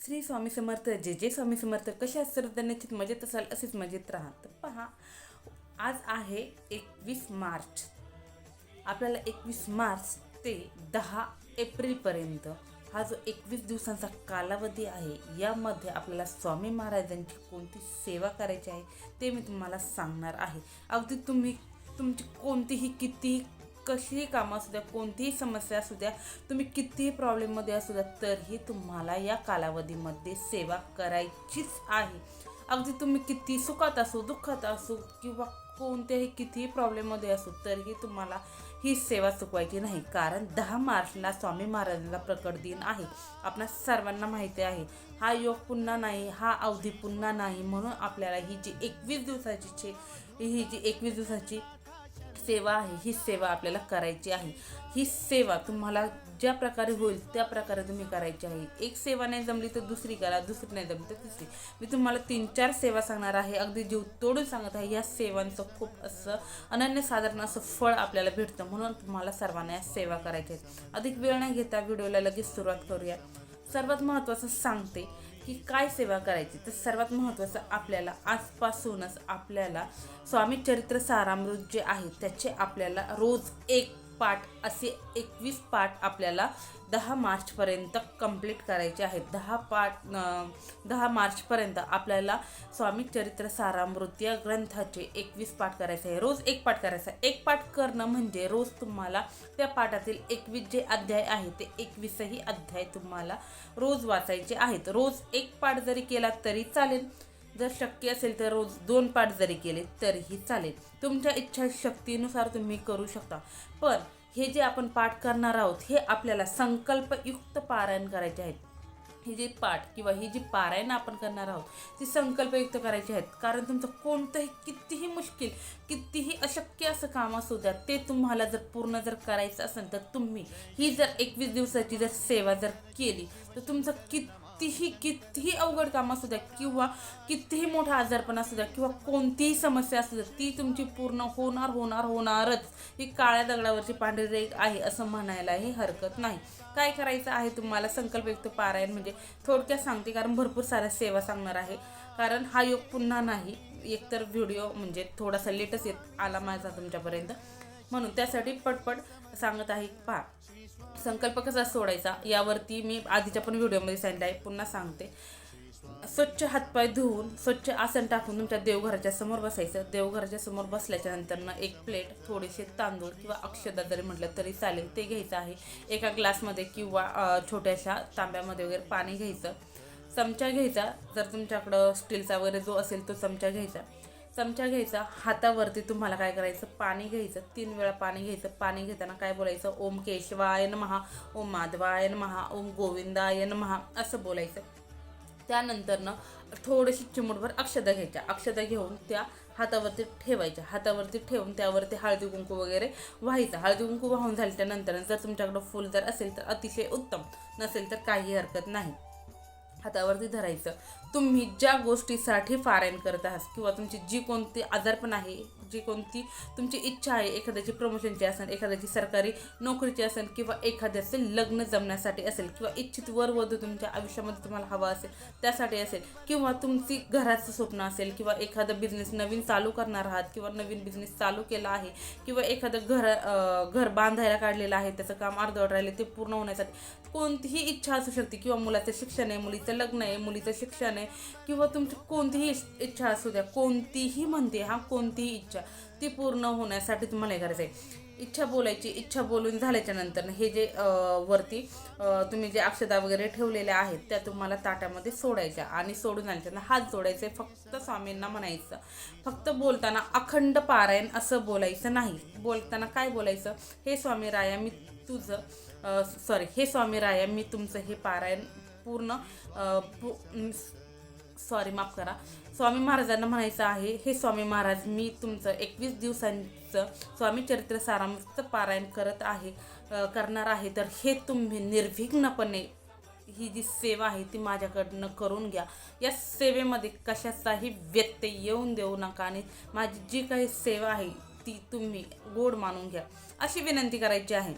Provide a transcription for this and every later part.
श्री स्वामी समर्थ जे जे स्वामी समर्थ कशा सर्व निश्चित मजेत असाल असेच मजेत राहा. तर पहा आज आहे एकवीस मार्च. आपल्याला एकवीस मार्च ते दहा एप्रिलपर्यंत हा जो एकवीस दिवसांचा कालावधी आहे यामध्ये आपल्याला स्वामी महाराजांची कोणती सेवा करायची आहे ते मी तुम्हाला सांगणार आहे. अगदी तुम्ही तुमची कोणतीही कितीही कशीही कामं असू द्या कोणतीही समस्या असू द्या तुम्ही कितीही प्रॉब्लेममध्ये असू द्या तरीही तुम्हाला या कालावधीमध्ये सेवा करायचीच आहे. अगदी तुम्ही किती सुखात असो दुःखात असो किंवा कोणत्याही कितीही प्रॉब्लेममध्ये असो तरीही तुम्हाला ही सेवा चुकवायची नाही. कारण दहा मार्चला स्वामी महाराजांचा प्रकट दिन आहे. आपणा सर्वांना माहिती आहे हा योग पुन्हा नाही हा अवधी पुन्हा नाही म्हणून आपल्याला ही जी एकवीस दिवसाची ही जी एकवीस दिवसाची सेवा आहे ही सेवा आपल्याला करायची आहे. ही सेवा तुम्हाला ज्या प्रकारे होईल त्या प्रकारे तुम्ही करायची आहे. एक सेवा नाही जमली तर दुसरी करा दुसरी नाही जमली तर तिसरी. मी तुम्हाला तीन चार सेवा सांगणार आहे. अगदी जीव तोडून सांगत आहे या सेवांचं खूप असं अनन्यसाधारण असं फळ आपल्याला भेटतं. म्हणून तुम्हाला सर्वांना या सेवा करायच्या आहेत. अधिक वेळ नाही घेता व्हिडिओला लगेच सुरुवात करूया. सर्वात महत्त्वाचं सांगते की काय सेवा करायची? तर सर्वात महत्त्वाचं आपल्याला आजपासूनच आपल्याला स्वामी चरित्र सारामृत जे आहे त्याचे आपल्याला रोज एक पाठ असे एकवीस पाठ आपल्याला दहा मार्चपर्यंत कंप्लीट करायचे आहेत. दहा पाठ दहा मार्चपर्यंत आपल्याला स्वामी चरित्र सारामृत या ग्रंथाचे एकवीस पाठ करायचे आहे. रोज एक पाठ करायचा आहे. एक पाठ करणं म्हणजे रोज तुम्हाला त्या पाठातील एकवीस जे अध्याय आहे ते एकवीसही अध्याय तुम्हाला रोज वाचायचे आहेत. रोज एक पाठ जरी केला तरी चालेल. जर शक्य असेल तर रोज दोन पाठ जरी केले तरीही चालेल. तुमच्या इच्छाशक्तीनुसार तुम्ही करू शकता. पण हे जे आपण पाठ करणार आहोत हे आपल्याला संकल्पयुक्त पारायण करायचे आहेत. हे जे पाठ किंवा ही जी पारायण आपण करणार आहोत ती संकल्पयुक्त करायची आहेत. कारण तुमचं कोणतंही कितीही मुश्किल कितीही अशक्य असं काम असू द्या ते तुम्हाला जर पूर्ण जर करायचं असेल तर तुम्ही ही जर एकवीस दिवसाची जर सेवा जर केली तर तुमचं कित कितीही कितीही अवघड काम असू द्या किंवा कितीही मोठा आजारपण असू द्या किंवा कोणतीही समस्या असू द्या ती तुमची पूर्ण होणार होणार होणारच. ही काळ्या दगडावरची पांढरी रेख आहे असं म्हणायलाही हरकत नाही. काय करायचं आहे तुम्हाला? संकल्पयुक्त पारायण म्हणजे थोडक्यात सांगते कारण भरपूर साऱ्या सेवा सांगणार आहे. कारण हा योग पुन्हा नाही. एकतर व्हिडिओ म्हणजे थोडासा लेटच येत आला माझा तुमच्यापर्यंत. म्हणून त्यासाठी पटपट सांगत आहे पहा. संकल्प कसा सोडायचा यावरती मी आधीच्या पण व्हिडिओमध्ये सांगितलं आहे. पुन्हा सांगते. स्वच्छ हातपाय धुवून स्वच्छ आसन टाकून तुमच्या देवघराच्या समोर बसायचं. देवघराच्या समोर बसल्याच्या नंतरनं एक प्लेट थोडेसे तांदूळ किंवा अक्षदा जरी म्हटलं तरी चालेल ते घ्यायचं आहे. एका ग्लासमध्ये किंवा छोट्याशा तांब्यामध्ये वगैरे पाणी घ्यायचं. चमचा घ्यायचा. जर तुमच्याकडं स्टीलचा वगैरे जो असेल तो चमचा घ्यायचा. चमचा घ्यायचा हातावरती तुम्हाला काय करायचं? पाणी घ्यायचं तीन वेळा पाणी घ्यायचं. पाणी घेताना काय बोलायचं? ओम केशवाय महा ओम माधवाय महा ओम गोविंदाय महा असं बोलायचं. त्यानंतरनं थोडीशी चिमूटभर अक्षता घ्यायच्या. अक्षता घेऊन त्या हातावरती ठेवायच्या. हातावरती ठेवून त्यावरती हळदी कुंकू वगैरे व्हायचं. हळदी कुंकू वाहून झाल्याच्यानंतर जर तुमच्याकडं फुल जर असेल तर अतिशय उत्तम. नसेल तर काही हरकत नाही. हातावरती धरायचं. तुम्ही ज्या गोष्टीसाठी फारायण करत आहात किंवा तुमची जी कोणती आजारपण आहे जी कोणती तुमची इच्छा आहे एखाद्याची प्रमोशनची असेल एखाद्याची सरकारी नोकरीची असेल किंवा एखाद्याचे लग्न जमण्यासाठी असेल किंवा इच्छित वर वधू तुमच्या आयुष्यामध्ये तुम्हाला हवा असेल त्यासाठी असेल किंवा तुमची घराचं स्वप्न असेल किंवा एखादं बिझनेस नवीन चालू करणार आहात किंवा नवीन बिझनेस चालू केला आहे किंवा एखादं घर घर बांधायला काढलेलं आहे त्याचं काम अर्धवट राहिले ते पूर्ण होण्यासाठी कोणतीही इच्छा असू शकते किंवा मुलाचं शिक्षण आहे मुलीचं लग्न आहे मुलीचं शिक्षण आहे किंवा तुमची कोणतीही इच्छा असू द्या कोणतीही म्हणते हा कोणतीही इच्छा ती पूर्ण होण्यासाठी तुम्हाला हे करायचं आहे इच्छा बोलायची इच्छा बोलून झाल्याच्यानंतर हे जे वरती तुम्ही जे अक्षता वगैरे ठेवलेल्या आहेत त्या तुम्हाला ताट्यामध्ये सोडायच्या आणि सोडून झाल्याच्यानंतर हात जोडायचे फक्त स्वामींना म्हणायचं. फक्त बोलताना अखंड पारायण असं बोलायचं नाही. बोलताना काय बोलायचं? हे स्वामी राया मी तुझं सॉरी हे स्वामी राया मी तुमचं हे पारायण पूर्ण सॉरी माफ करा. स्वामी महाराजांना म्हणायचं आहे हे स्वामी महाराज मी तुमचं एकवीस दिवसांचं स्वामी चरित्र सारांचं पारायण करत आहे करणार आहे. तर हे तुम्ही निर्विघ्नपणे ही जी सेवा आहे ती माझ्याकडनं करून घ्या. या सेवेमध्ये कशाचाही व्यत्यय येऊन देऊ नका आणि माझी जी काही सेवा आहे ती तुम्ही गोड मानून घ्या. अशी विनंती करायची आहे.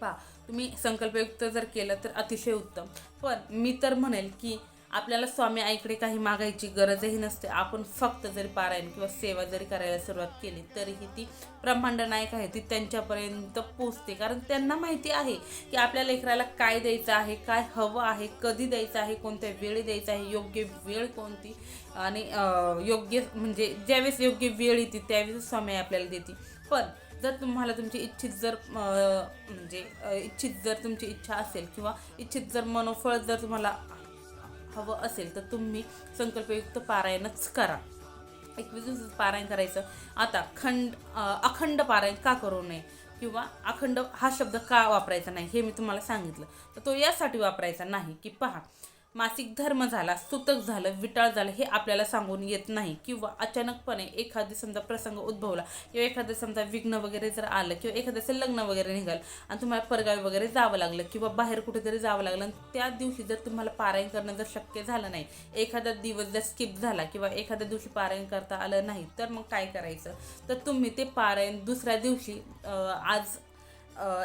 पा तुम्ही संकल्पयुक्त जर केलं तर अतिशय उत्तम. पण मी तर म्हणेल की आपल्याला स्वामी आईकडे काही मागायची गरजही नसते. आपण फक्त जरी पारायण किंवा सेवा जरी करायला सुरुवात केली तरीही ती ब्रह्मांड नायक आहे. ती त्यांच्यापर्यंत पोचते कारण त्यांना माहिती आहे की आपल्या लेकराला काय द्यायचं आहे काय हवं आहे कधी द्यायचं आहे कोणत्या वेळी द्यायचं आहे योग्य वेळ कोणती आणि योग्य म्हणजे ज्यावेळेस योग्य वेळ येते त्यावेळेस स्वामी आपल्याला देते. पण जर तुम्हाला तुमची इच्छित जर म्हणजे इच्छित जर तुमची इच्छा असेल किंवा इच्छित जर मनोफळ जर तुम्हाला हवं असेल तर तुम्ही संकल्पयुक्त पारायणच करा. एकवीस दिवस पारायण करायचं. आता खंड अखंड पारायण का करू नये? किंवा अखंड हा शब्द का वापरायचा नाही? हे मी तुम्हाला सांगितलं. तर तो यासाठी वापरायचा नाही. की पहा मासिक धर्म झाला सुतक झालं विटाळ झालं हे आपल्याला सांगून येत नाही. किंवा अचानकपणे एखादी समजा प्रसंग उद्भवला किंवा एखादं समजा विघ्न वगैरे जर आलं किंवा एखाद्याचं लग्न वगैरे निघालं आणि तुम्हाला परगावी वगैरे जावं लागलं किंवा बाहेर कुठेतरी जावं लागलं आणि त्या दिवशी जर तुम्हाला पारायण करणं जर शक्य झालं नाही एखादा दिवस जर स्किप झाला किंवा एखाद्या दिवशी पारायण करता आलं नाही तर मग काय करायचं? तर तुम्ही ते पारायण दुसऱ्या दिवशी आज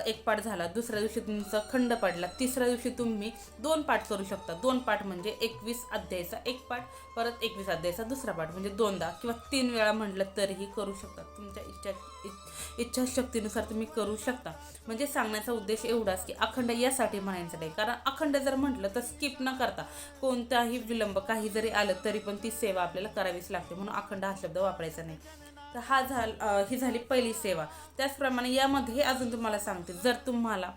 एक पाठ झाला दुसऱ्या दिवशी तुमचा खंड पडला तिसऱ्या दिवशी तुम्ही दोन पाठ करू शकता. दोन पाठ म्हणजे एकवीस अध्यायचा एक पाठ परत एकवीस अध्यायचा दुसरा पाठ म्हणजे दोनदा किंवा तीन वेळा म्हटलं तरीही करू शकता. तुमच्या इच्छा इच्छाशक्तीनुसार तुम्ही करू शकता. म्हणजे सांगण्याचा उद्देश एवढाच की अखंड यासाठी म्हणायचं नाही. कारण अखंड जर म्हटलं तर स्किप न करता कोणताही विलंब काही जरी आलं तरी पण ती सेवा आपल्याला करावीच लागते. म्हणून अखंड हा शब्द वापरायचा नाही. तर हा झाल ही झाली पहिली सेवा. त्याचप्रमाणे यामध्ये अजून तुम्हाला सांगते. जर तुम्हाला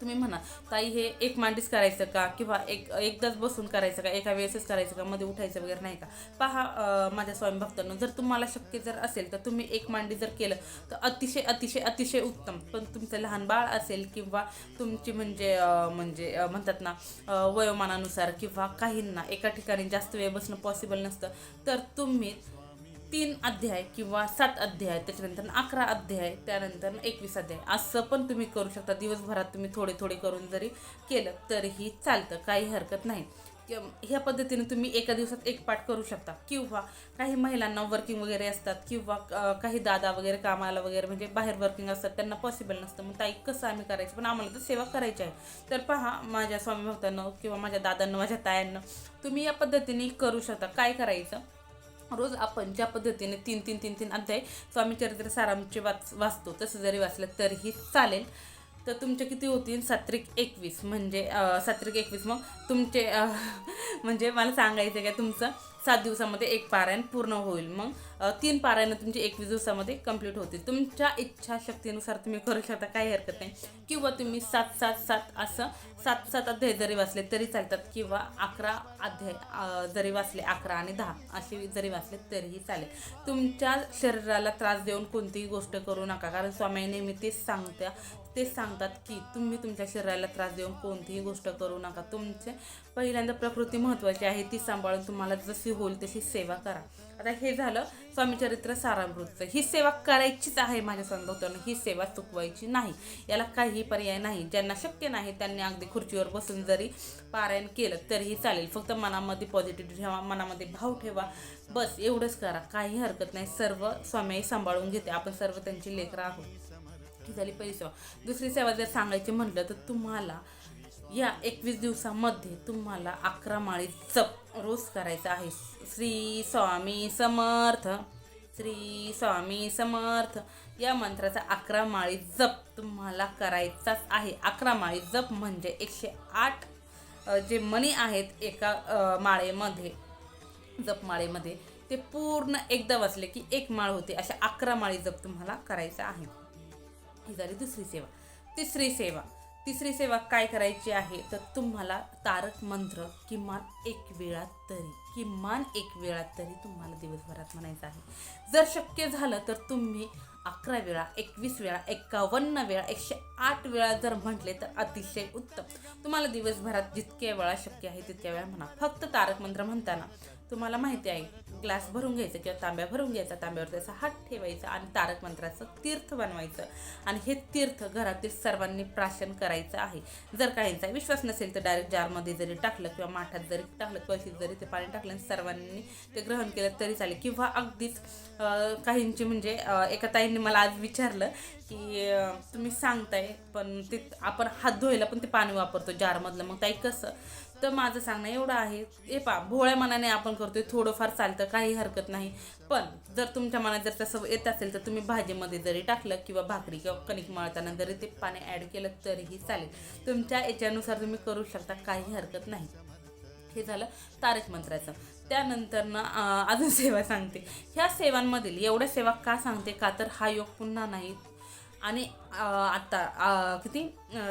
तुम्ही म्हणा ताई हे एक मांडीच करायचं का? किंवा एक एकदाच बसून करायचं का? एका वेळेसच करायचं का? मध्ये उठायचं वगैरे नाही का? पहा माझ्या स्वामी भक्तांनो जर तुम्हाला शक्य जर असेल तर तुम्ही एक मांडी जर केलं तर अतिशय अतिशय अतिशय उत्तम. पण तुमचं लहान बाळ असेल किंवा तुमची म्हणजे म्हणजे म्हणतात ना वयोमानानुसार किंवा काहींना एका ठिकाणी जास्त वेळ बसणं पॉसिबल नसतं तर तुम्ही तीन अध्याय किंवा सात अध्याय त्याच्यानंतर अकरा अध्याय त्यानंतर एकवीस अध्याय. असं पण तुम्ही करू शकता. दिवसभरात तुम्ही थोडे थोडे करून जरी केलं तरीही चालतं काही हरकत नाही. ह्या पद्धतीने तुम्ही एका दिवसात एक पाठ करू शकता. किंवा काही महिलांना वर्किंग वगैरे असतात किंवा काही दादा वगैरे कामाला वगैरे म्हणजे बाहेर वर्किंग असतात त्यांना पॉसिबल नसतं. मग ताई कसं आम्ही करायचं? पण आम्हाला तर सेवा करायची आहे. तर पहा माझ्या स्वामी भक्तांना किंवा माझ्या दादांना माझ्या तायांना तुम्ही या पद्धतीने करू शकता. काय करायचं? रोज आपण ज्या पद्धतीने तीन तीन तीन तीन अध्याय स्वामी चरित्र वाच वाचतो तसं जरी वाचलं तरीही चालेल. तर तुमचे किती होतील? सात्रिक एकवीस. म्हणजे सात्रिक एकवीस. मग तुमचे म्हणजे मला सांगायचं काय का तुमचं? सात दिवसामध्ये एक पारायण पूर्ण होईल. मग तीन पारायणं तुमची एकवीस दिवसामध्ये कंप्लीट होतील. तुमच्या इच्छाशक्तीनुसार तुम्ही करू शकता काही हरकत नाही. किंवा तुम्ही सात सात सात असं सात सात अध्याय जरी वाचले तरी चालतात. किंवा अकरा अध्याय जरी वाचले अकरा आणि दहा असे जरी वाचले तरीही चालेल. तुमच्या शरीराला त्रास देऊन कोणतीही गोष्ट करू नका. कारण स्वामी नेहमी तेच सांगत्या तेच सांगतात की तुम्ही तुमच्या शरीराला त्रास देऊन कोणतीही गोष्ट करू नका. तुमचे पहिल्यांदा प्रकृती महत्त्वाची आहे ती सांभाळून तुम्हाला जशी होईल तशी सेवा करा. आता हे झालं स्वामी चरित्र सारामृतचं ही सेवा करायचीच आहे माझ्या संभवतानं ही सेवा चुकवायची नाही. याला काही पर्याय नाही. ज्यांना शक्य नाही त्यांनी अगदी खुर्चीवर बसून जरी पारायण केलं तरीही चालेल. फक्त मनामध्ये पॉझिटिव्ह ठेवा मनामध्ये भाव ठेवा. बस एवढंच करा. काही हरकत नाही. सर्व स्वामी सांभाळून घेते. आपण सर्व त्यांची लेकरं आहोत. ही झाली पहिली सेवा. दुसरी सेवा जर सांगायची म्हटलं तर तुम्हाला या एकवीस दिवसामध्ये तुम्हाला अकरा माळी जप रोज करायचा आहे. श्री स्वामी समर्थ श्री स्वामी समर्थ. या मंत्राचा अकरा माळी जप तुम्हाला करायचाच आहे. अकरा माळी जप म्हणजे एकशे आठ जे मणी आहेत एका अ, माळेमध्ये जपमाळेमध्ये ते पूर्ण एकदा वाचले की एक माळ होते. अशा अकरा माळी जप तुम्हाला करायचा आहे. ही झाली दुसरी सेवा. तिसरी सेवा. तिसरी सेवा काय करायची आहे? तर तुम्हाला तारक मंत्र किमान एक वेळा तरी किमान एक वेळा तरी तुम्हाला दिवसभरात म्हणायचं आहे. जर शक्य झालं तर तुम्ही अकरा वेळा एकवीस वेळा एकावन्न वेळा एकशे आठ वेळा जर म्हटले तर अतिशय उत्तम. तुम्हाला दिवसभरात जितक्या वेळा शक्य आहे तितक्या वेळा म्हणा. फक्त तारक मंत्र म्हणताना. तुम्हाला माहिती आहे ग्लास भरून घ्यायचं किंवा तांब्या भरून घ्यायचा तांब्यावर त्याचा हात ठेवायचा आणि तारक मंत्राचं तीर्थ बनवायचं. आणि हे तीर्थ घरातील सर्वांनी प्राशन करायचं आहे. जर काहींचा विश्वास नसेल तर डायरेक्ट जारमध्ये जरी टाकलं किंवा माठात जरी टाकलं कशीत जरी ते पाणी टाकलं सर्वांनी ते ग्रहण केलं तरी चालेल. किंवा अगदीच काहींची म्हणजे एका ताईंनी मला आज विचारलं की तुम्ही सांगताय पण ते आपण हात धुवायला पण ते पाणी वापरतो जारमधलं. मग ताई कसं? तर माझं सांगणं एवढं आहे ए पा भोळ्या मनाने आपण करतोय थोडंफार चालतं काही हरकत नाही. पण जर तुमच्या मनात जर तसं येत असेल तर तुम्ही भाजीमध्ये जरी टाकलं किंवा भाकरी किंवा कणिक मळताना जरी ते पाणी ॲड केलं तरीही चालेल. तुमच्या याच्यानुसार तुम्ही करू शकता काही हरकत नाही. हे झालं तारक मंत्राचं. त्यानंतर ना अजून सेवा सांगते. ह्या सेवांमधील एवढ्या सेवा का सांगते का? तर हा योग पुन्हा नाही आणि आत्ता आता किती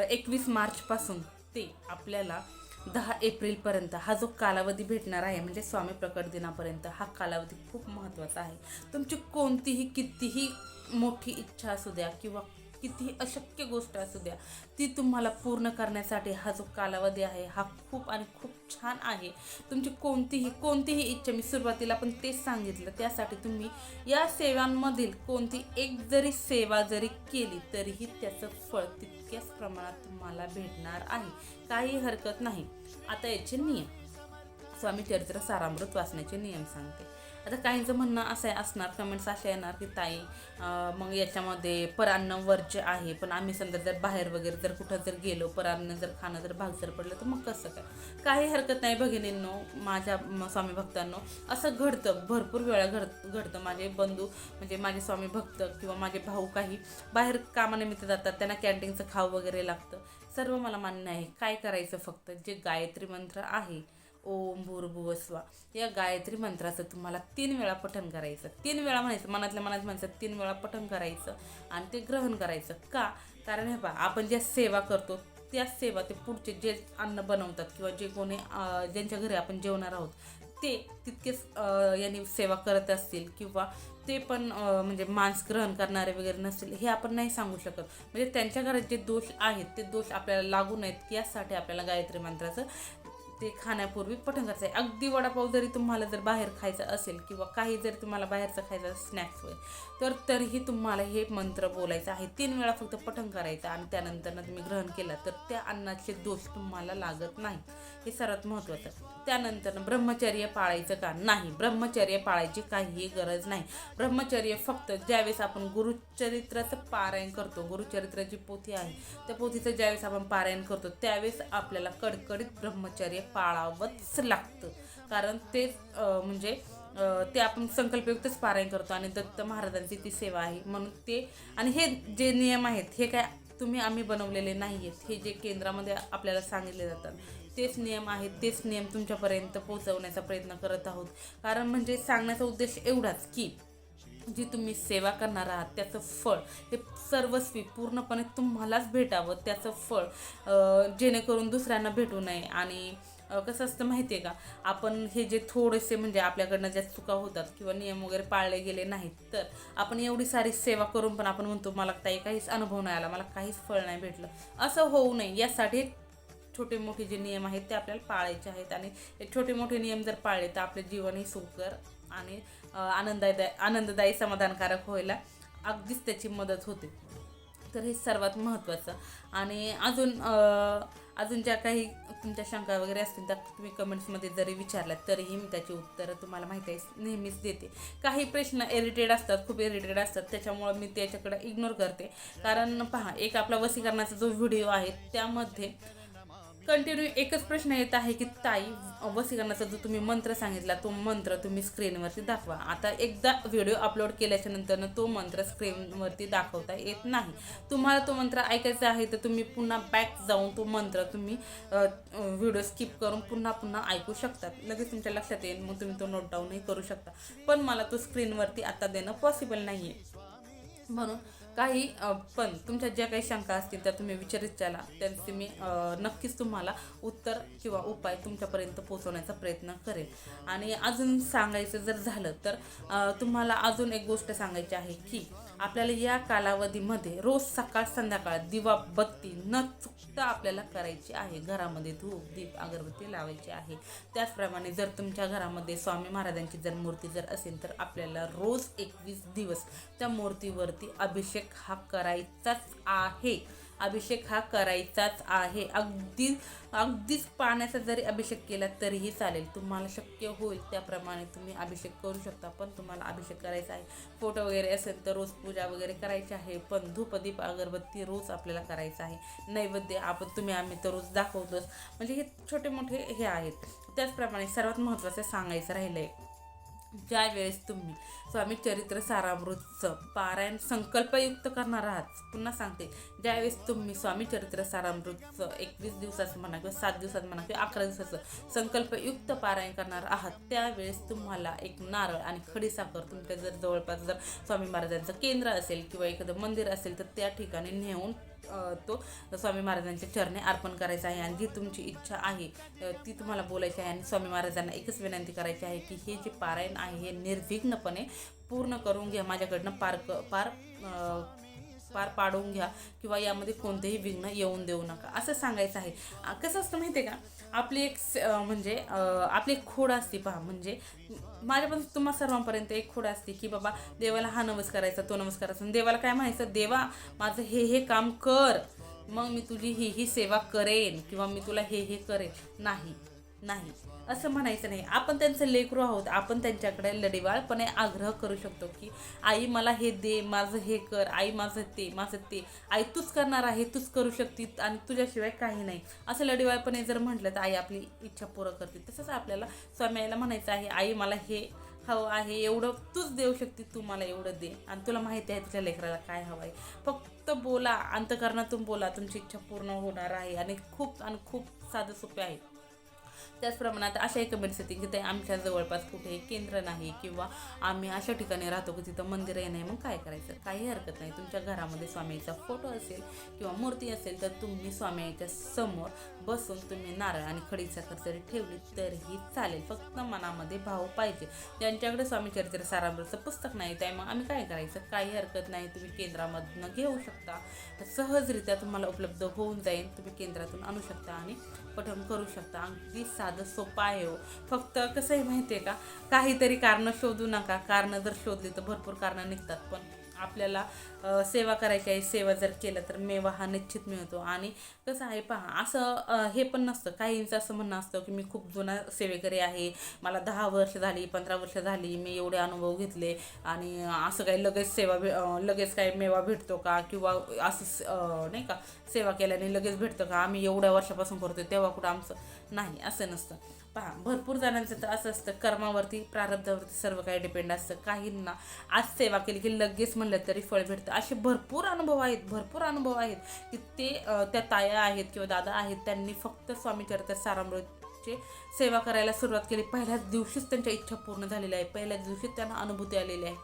एकवीस मार्चपासून ते आपल्याला दहा एप्रिलपर्यंत हा जो कालावधी भेटणार आहे म्हणजे स्वामी प्रकट दिनापर्यंत हा कालावधी खूप महत्त्वाचा आहे. तुमची कोणतीही कितीही मोठी इच्छा असू द्या किंवा कितीही अशक्य गोष्ट असू द्या ती तुम्हाला पूर्ण करण्यासाठी हा जो कालावधी आहे हा खूप आणि खूप छान आहे. तुमची कोणतीही कोणतीही इच्छा मी सुरुवातीला पण तेच सांगितलं त्यासाठी तुम्ही या सेवांमधील कोणती एक जरी सेवा जरी केली तरीही त्याचं फळ तितक्याच प्रमाणात तुम्हाला भेटणार आहे. काही हरकत नाही. आता याचे नियम. स्वामी चरित्र सारामृत वाचण्याचे नियम सांगते. आता काहींचं म्हणणं असं आहे असणार कमेंट्स असे येणार की ताई मग याच्यामध्ये परान्न वर्ज्य आहे पण आम्ही समजा जर बाहेर वगैरे जर कुठं जर गेलो परान्न जर खाणं जर भाग जर पडलं तर मग कसं काय? काही हरकत नाही भगिनींनो माझ्या स्वामी भक्तांनो असं घडतं भरपूर वेळा घड घडतं. माझे बंधू म्हणजे माझे स्वामी भक्त किंवा माझे भाऊ काही बाहेर कामानिमित्त जातात त्यांना कॅन्टीनचं खाऊ वगैरे लागतं. सर्व मला मान्य आहे काय करायचं फक्त? जे गायत्री मंत्र आहे ओम भूर्भुवस्वा. या गायत्री मंत्राचं तुम्हाला तीन वेळा पठण करायचं. तीन वेळा म्हणायचं मनातल्या मनात म्हणायचं तीन वेळा पठण करायचं आणि ते ग्रहण करायचं. का? कारण हे पहा आपण ज्या सेवा करतो त्या सेवा ते पुढचे जे अन्न बनवतात किंवा जे कोणी ज्यांच्या घरी आपण जेवणार आहोत ते तितकेच यांनी सेवा करत असतील किंवा ते पण म्हणजे मांस ग्रहण करणारे वगैरे नसतील हे आपण नाही सांगू शकत. म्हणजे त्यांच्या घरात जे दोष आहेत ते दोष आपल्याला लागू नयेत यासाठी आपल्याला गायत्री मंत्राचं ते खाण्यापूर्वी पठण करायचं. आहे अगदी वडापाव जरी तुम्हाला जर बाहेर खायचं असेल किंवा काही जरी तुम्हाला बाहेरचं खायचं स्नॅक्स वगैरे तर तरीही तुम्हाला हे मंत्र बोलायचं आहे. तीन वेळा फक्त पठण करायचं आणि त्यानंतरनं तुम्ही ग्रहण केलं तर त्या अन्नाचे दोष तुम्हाला लागत नाही हे सर्वात महत्त्वाचं त्यानंतर ब्रह्मचर्य पाळायचं का? नाही. ब्रह्मचर्य पाळायची काहीही गरज नाही. ब्रह्मचर्य फक्त ज्यावेळेस आपण गुरुचरित्राचं पारायण करतो गुरुचरित्राची पोथी आहे त्या पोथीचं ज्यावेळेस आपण पारायण करतो त्यावेळेस आपल्याला कडकडीत ब्रह्मचर्य पाळावंच लागतं. कारण ते म्हणजे ते आपण संकल्पयुक्तच पारायण करतो आणि दत्त महाराजांची ती सेवा आहे. म्हणून ते आणि हे जे नियम आहेत हे काय तुम्ही आम्ही बनवलेले नाही आहेत हे जे केंद्रामध्ये आपल्याला सांगितले जातात. तेच नियम आहेत तेच नियम तुमच्यापर्यंत पोहोचवण्याचा प्रयत्न करत आहोत. कारण म्हणजे सांगण्याचा उद्देश एवढाच की जी तुम्ही सेवा करणार आहात त्याचं फळ हे सर्वस्वी पूर्णपणे तुम्हालाच भेटावं त्याचं फळ जेणेकरून दुसऱ्यांना भेटू नये. आणि कसं असतं माहिती आहे का? आपण हे जे थोडेसे म्हणजे आपल्याकडनं ज्या चुका होतात किंवा नियम वगैरे पाळले गेले नाहीत तर आपण एवढी सारी सेवा करून पण आपण म्हणतो मला ताई काहीच अनुभव नाही आला मला काहीच फळ नाही भेटलं. असं होऊ नये. यासाठी छोटे मोठे जे नियम आहेत ते आपल्याला पाळायचे आहेत. आणि हे छोटे मोठे नियम जर पाळले तर आपले जीवनही सुखकर आणि अं, आनंददायी आनंददायी समाधानकारक व्हायला अगदीच त्याची मदत होते. तर हे सर्वात महत्त्वाचं. आणि अजून अजून ज्या काही तुमच्या शंका वगैरे असतील त्या तुम्ही कमेंट्समध्ये जरी विचारलात तरीही मी त्याची उत्तरं तुम्हाला माहिती आहे नेहमीच देते. काही प्रश्न इरिटेड असतात खूप इरिटेड असतात त्याच्यामुळं मी त्याच्याकडे इग्नोर करते. कारण पहा एक आपला वसीकरणाचा जो व्हिडिओ आहे त्यामध्ये कंटिन्यू एकच प्रश्न येत आहे की ताई वसीकरणाचा जो तुम्ही मंत्र सांगितला तो मंत्र तुम्ही स्क्रीनवरती दाखवा. आता एकदा व्हिडिओ अपलोड केल्याच्यानंतर तो मंत्र स्क्रीनवरती दाखवता येत नाही. तुम्हाला तो मंत्र ऐकायचा आहे तर तुम्ही पुन्हा बॅक जाऊन तो मंत्र तुम्ही व्हिडिओ स्किप करून पुन्हा पुन्हा ऐकू शकतात लगेच तुमच्या लक्षात येईल मग तुम्ही तो नोट डाऊनही करू शकता. पण मला तो स्क्रीनवरती आता देणं पॉसिबल नाही आहे म्हणून काही पण तुमच्या ज्या काही शंका असतील त्या तुम्ही विचारित चला त्यांचे मी नक्कीच तुम्हाला उत्तर किंवा उपाय तुमच्यापर्यंत पोहोचवण्याचा प्रयत्न करेल आणि अजून सांगायचं जर झालं तर तुम्हाला अजून एक गोष्ट सांगायची आहे की आपल्याला या कालावधीमध्ये रोज सकाळ संध्याकाळ दिवा बत्ती न चुकता आपल्याला करायची आहे. घरामध्ये धूप दीप अगरबत्ती लावायची आहे. त्याचप्रमाणे जर तुमच्या घरामध्ये स्वामी महाराजांची जर मूर्ती जर असेल तर आपल्याला रोज एकवीस दिवस त्या मूर्तीवरती अभिषेक हा करायचाच आहे. अभिषेक हा करायचाच आहे. अगदी अगदीच पाण्याचा जरी अभिषेक केला तरीही चालेल. तुम्हाला शक्य होईल त्याप्रमाणे तुम्ही अभिषेक करू शकता पण तुम्हाला अभिषेक करायचा आहे. फोटो वगैरे असेल तर रोज पूजा वगैरे करायची आहे पण धूपदीप अगरबत्ती रोज आपल्याला करायचं आहे. नैवेद्य आपण तुम्ही आम्ही तर रोज दाखवतोच. म्हणजे हे छोटे मोठे हे आहेत. त्याचप्रमाणे सर्वात महत्त्वाचं सांगायचं राहिलं आहे ज्या वेळेस तुम्ही स्वामी चरित्र सारामृतचं पारायण संकल्पयुक्त करणार आहात पुन्हा सांगते. ज्यावेळेस तुम्ही स्वामी चरित्र सारामृतचं एकवीस दिवसाचं म्हणा किंवा सात दिवसाचं म्हणा किंवा अकरा दिवसाचं संकल्पयुक्त पारायण करणार आहात त्यावेळेस तुम्हाला एक नारळ आणि खडीसाखर तुमच्या जर जवळपास जर स्वामी महाराजांचं केंद्र असेल किंवा एखादं मंदिर असेल तर त्या ठिकाणी नेऊन तो स्वामी महाराजांच्या चरणे अर्पण करायचा आहे आणि जी तुमची इच्छा आहे ती तुम्हाला बोलायची आहे आणि स्वामी महाराजांना एकच विनंती करायची आहे की हे जे पारायण आहे हे निर्विघ्नपणे पूर्ण करून घ्या. माझ्याकडनं पार क पार पार पाडून घ्या किंवा यामध्ये कोणतेही विघ्न येऊन देऊ नका. असं सांगायचं आहे. कसं असतं माहिती आहे का? आपली एक म्हणजे आपली एक खोड असते पहा. म्हणजे माझ्यापासून तुम्हा सर्वांपर्यंत एक खोड असते की बाबा देवाला हा नमस्कार करायचा तो नमस्कार करायचा देवाला काय म्हणायचं? देवा माझं हे हे काम कर. मग मी तुझी ही ही सेवा करेन किंवा मी तुला हे हे करेन. नाही. नाही. असं म्हणायचं नाही. आपण त्यांचं लेकरू आहोत. आपण त्यांच्याकडे लढेवाळपणे आग्रह करू शकतो की आई मला हे दे माझं हे कर. आई माझं ते माझं ते. आई तूच करणार आहे तूच करू शकते आणि तुझ्याशिवाय काही नाही. असं लढेवाळपणे जर म्हटलं तर आई आपली इच्छा पूर्ण करते. तसंच आपल्याला स्वामी आईला म्हणायचं आहे आई मला हे हवं आहे एवढं तूच देऊ शकते तू मला एवढं दे. आणि तुला माहिती आहे तुझ्या लेकराला काय हवं आहे फक्त बोला अंतकरणातून बोला तुमची इच्छा पूर्ण होणार आहे. आणि खूप आणि खूप साधं सोपे आहे. त्याचप्रमाणे आता अशा एक कमेंट्स येतील की ते आमच्या जवळपास कुठे केंद्र नाही किंवा आम्ही अशा ठिकाणी राहतो की तिथं मंदिरही नाही मग काय करायचं? काही हरकत नाही. तुमच्या घरामध्ये स्वामीचा फोटो असेल किंवा मूर्ती असेल तर तुम्ही स्वामीच्या समोर बसून तुम्ही नारळ आणि खडीचा जरी ठेवली तरीही चालेल. फक्त मनामध्ये भाव पाहिजे. ज्यांच्याकडे स्वामी चरित्र सारामृतचं पुस्तक नाही त्या मग आम्ही काय करायचं? काही हरकत नाही. तुम्ही केंद्रामधनं घेऊ शकता. सहजरित्या तुम्हाला उपलब्ध होऊन जाईल. तुम्ही केंद्रातून आणू शकता आणि पठण करू शकता. अगदी साधं सोपं आहे हो. फक्त कसं आहे माहिती आहे का? काहीतरी कारणं शोधू नका. कारणं जर शोधली तर भरपूर कारणं निघतात. पण आपल्याला सेवा करायची आहे सेवा जर केलं तर मेवा हा निश्चित मिळतो. आणि कसं आहे पहा असं हे पण नसतं. काहींचं असं म्हणणं असतं की मी खूप जुना सेवेकरी आहे मला दहा वर्ष झाली पंधरा वर्ष झाली मी एवढे अनुभव घेतले आणि असं काही लगेच सेवा भे लगेच काही मेवा भेटतो का? किंवा असं स- नाही का सेवा केल्याने लगेच भेटतं का? आम्ही एवढ्या वर्षापासून करतो तेव्हा कुठं आमचं नाही असं नसतं. पहा भरपूर जणांचं तर असं असतं कर्मावरती प्रारब्धावरती सर्व काही डिपेंड असतं. काहींना आज सेवा केली की लगेच म्हणलं तरी फळ भेटतं. असे भरपूर अनुभव आहेत भरपूर अनुभव आहेत की ते त्या ताया आहेत किंवा दादा आहेत त्यांनी फक्त स्वामी चरित्र सारामृतचे सेवा करायला सुरुवात केली. पहिल्याच दिवशीच त्यांच्या इच्छा पूर्ण झालेल्या आहे पहिल्याच दिवशीच त्यांना अनुभूती आलेली आहे.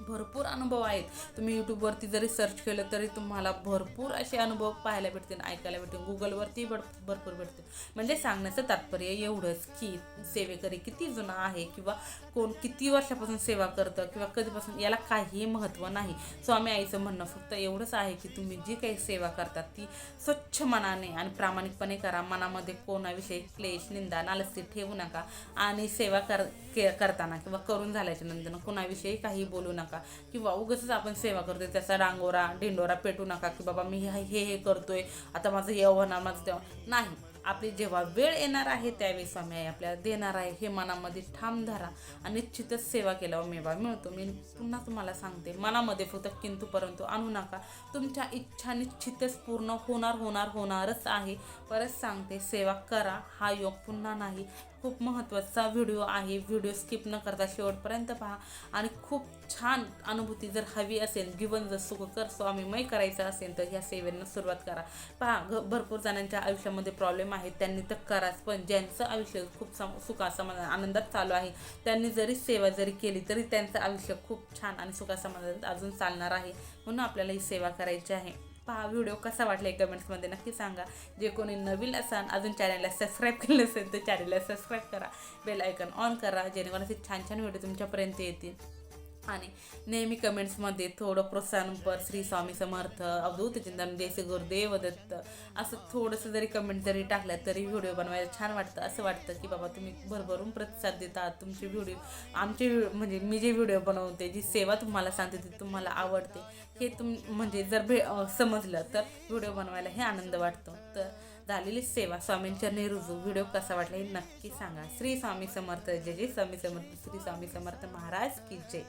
भरपूर अनुभव आहेत. तुम्ही यूट्यूबवरती जरी सर्च केलं तरी तुम्हाला भरपूर असे अनुभव पाहायला भेटतील ऐकायला भेटतील. गुगलवरती भर भरपूर भेटतील. म्हणजे सांगण्याचं तात्पर्य एवढंच की सेवेकरी किती जुना आहे किंवा कोण किती वर्षापासून सेवा करतं किंवा कधीपासून याला काहीही महत्त्व नाही. स्वामी आईचं म्हणणं फक्त एवढंच आहे की तुम्ही जी काही सेवा करतात ती स्वच्छ मनाने आणि प्रामाणिकपणे करा. मनामध्ये कोणाविषयी क्लेश निंदा नालस्ती ठेवू नका. आणि सेवा कर के करताना किंवा करून झाल्याच्यानंतर कोणाविषयी काही बोलू नका. किंवा उगाचच आपण सेवा करतोय त्याचा डांगोरा ढिंडोरा पेटू नका की बाबा मी हे हे हे करतोय आता माझं हे होणार माझं तेव्हा नाही. आपली जेव्हा वेळ येणार आहे त्यावेळी स्वामी आई आपल्याला देणार आहे. हे मनामध्ये ठाम धरा आणि निश्चितच सेवा केल्यावर मेवा मिळतो. मी पुन्हा तुम्हाला सांगते मनामध्ये फक्त किंतू परंतु आणू नका. तुमच्या इच्छा निश्चितच पूर्ण होणार होणार होणारच आहे. परत सांगते सेवा करा. हा योग पुन्हा नाही. खूप महत्त्वाचा व्हिडिओ आहे. व्हिडिओ स्किप न करता शेवटपर्यंत पहा. आणि खूप छान अनुभूती जर हवी असेल जीवन जर सुखकर स्वामीमय करायचं असेल तर ह्या सेवेनं सुरुवात करा. पहा घ भरपूर जणांच्या आयुष्यामध्ये प्रॉब्लेम आहेत. त्यांनी तर कराच पण ज्यांचं आयुष्य खूप सम सुखा समाधान आनंदात चालू आहे त्यांनी जरी सेवा जरी केली तरी त्यांचं आयुष्य खूप छान आणि सुखासमाधानात अजून चालणार आहे. म्हणून आपल्याला ही सेवा करायची आहे. पहा व्हिडिओ कसा वाटला कमेंट्समध्ये नक्की सांगा. जे कोणी नवीन असाल अजून चॅनलला सबस्क्राईब केलं असेल तर चॅनलला सबस्क्राईब करा. बेल आयकन ऑन करा जेणेकरून असे छान छान व्हिडिओ तुमच्यापर्यंत येतील. आणि नेहमी कमेंट्समध्ये थोडं प्रोत्साहनपर श्री स्वामी समर्थ अवधूत चिंतन देसे गुरुदेव दत्त असं थोडंसं जरी कमेंट जरी टाकल्या तरी व्हिडिओ बनवायला छान वाटतं. असं वाटतं की बाबा तुम्ही भरभरून प्रतिसाद देतात. तुमचे व्हिडिओ आमचे म्हणजे मी जे व्हिडिओ बनवते जी सेवा तुम्हाला सांगते ती तुम्हाला आवडते हे तुम म्हणजे जर भे समजलं तर व्हिडिओ बनवायला हे आनंद वाटतो. तर झालेली सेवा स्वामींच्या रुजू व्हिडिओ कसा वाटला हे नक्की सांगा. श्री स्वामी समर्थ जय जय स्वामी समर्थ श्री स्वामी समर्थ महाराज की जय.